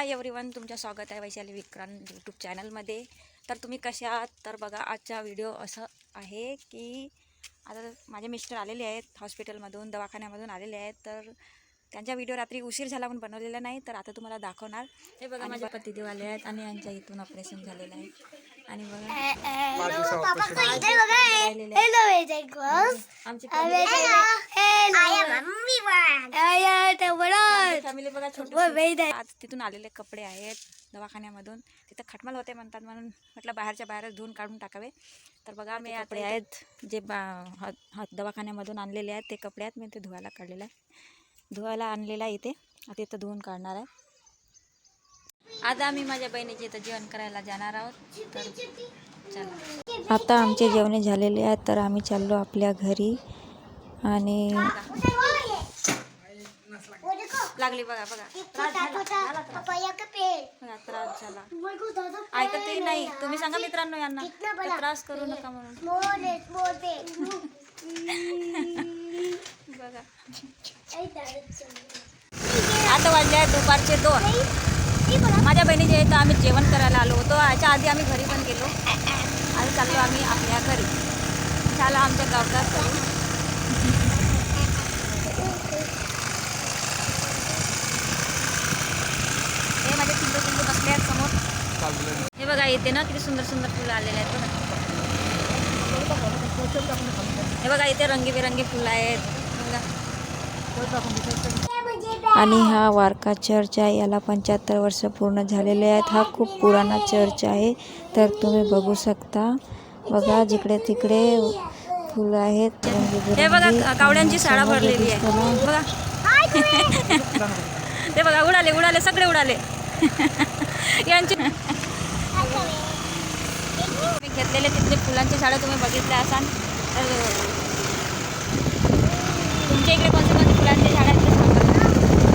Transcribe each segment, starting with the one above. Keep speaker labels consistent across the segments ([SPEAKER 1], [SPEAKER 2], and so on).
[SPEAKER 1] Hi everyone तुमचं स्वागत आहे वैशाली विक्रांत यूट्यूब चॅनलमध्ये तर तुम्ही आहात? तर बघा आजचा व्हिडिओ असं आहे की आता माझे मिस्टर आलेले आहेत हॉस्पिटलमधून दवाखान्यामधून आलेले आहेत. तर त्यांचा व्हिडिओ रात्री उशीर झाला म्हणून बनवलेला नाही तर आता तुम्हाला दाखवणार. हे बघा माझे पतिदेव आले आहेत आणि यांच्या इथून ऑपरेशन झालेलं आहे. आणि तिथून आलेले कपडे आहेत दवाखान्यामधून. तिथं खटमल होते म्हणतात म्हणून. म्हटलं बाहेरच्या बाहेरच धुवून काढून टाकावे. तर बघा मी कपडे आहेत. जे बा दवाखान्यामधून आणलेले आहेत ते कपडे आहेत. मी ते धुवायला काढलेले आहे. धुवायला आणलेला आहे इथे. आता इथं धुवून काढणार आहे. आज आम्ही माझ्या बहिणीच्या इथं जेवण करायला जाणार आहोत. तर चला. आता आमचे जेवणे झालेले आहेत तर आम्ही चाललो आपल्या घरी. आणि लागली बघा बघा. त्रास झाला. ऐकतही नाही. तुम्ही सांगा मित्रांनो यांना? त्रास करू नका म्हणून. बघा. आता वाजले दुपारचे दोन. माझ्या बहिणीचे इथं आम्ही जेवण करायला आलो होतो. याच्या आधी आम्ही घरी पण गेलो. आणि चाललो आम्ही आपल्या घरी. झाला आमच्या गावचा हे माझे सुंदर सुंदर बसले आहेत समोर. हे बघा येते ना किती सुंदर सुंदर फुलं आलेले आहेत. बघा हे बघा इथे रंगीबेरंगी फुलं आहेत. बघा. आणि हा वारका चर्च आहे. याला पंच्याहत्तर वर्ष पूर्ण झालेले आहेत. हा खूप पुराणा चर्च आहे. तर तुम्ही बघू शकता. बघा जिकडे तिकडे फुलं आहेत.
[SPEAKER 2] हे बघा कावड्यांची शाळा भरलेली आहे. बघा. ते बघा उडाले उडाले सगळे उडाले. यांची
[SPEAKER 1] घेतलेले तिथले फुलांच्या शाळा तुम्ही बघितल्या असाल. तर तुमच्या इकडे कोणते कोणते फुलांच्या शाळा आहेत ते सांगा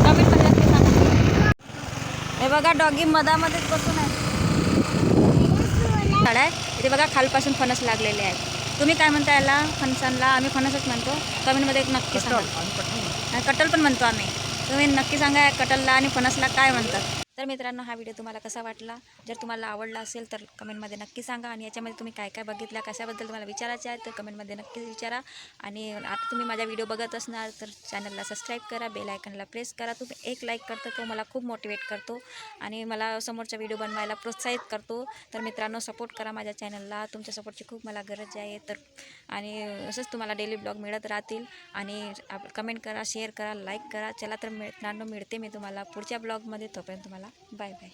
[SPEAKER 1] कमेंटमध्ये नक्की सांगा हे बघा डॉगी मधामध्येच बसून आहे. झाड आहे इथे बघा खालपासून फणस लागलेले आहेत. तुम्ही काय म्हणता याला? फणसांना? आम्ही फणसच म्हणतो. कमेंटमध्ये एक नक्की सांगा. कटल पण म्हणतो आम्ही. तुम्ही नक्की सांगा या कटलला आणि फणसला काय म्हणतात? तर मित्रांनो हा व्हिडिओ तुम्हाला कसा वाटला? जर तुम्हाला आवडला असेल तर कमेंटमध्ये नक्की सांगा आणि याच्यामध्ये तुम्ही काय काय बघितल्या कशाबद्दल तुम्हाला विचारायचं आहे तर कमेंटमध्ये नक्कीच विचारा. आणि आता तुम्ही माझा व्हिडिओ बघत असणार तर चॅनलला सबस्क्राईब करा बेल आयकनला प्रेस करा. तुम्ही एक लाईक करता तो मला खूप मोटिवेट करतो आणि मला समोरचा व्हिडिओ बनवायला प्रोत्साहित करतो. तर मित्रांनो सपोर्ट करा माझ्या चॅनलला. तुमच्या सपोर्टची खूप मला गरज आहे. तर आणि असंच तुम्हाला डेली ब्लॉग मिळत राहतील. आणि कमेंट करा शेअर करा लाईक करा. चला तर मित्रांनो मिळते मी तुम्हाला पुढच्या ब्लॉगमध्ये. तोपर्यंत तुम्हाला ಮಾಡೋಣ ಬಾಯ್ ಬಾಯ್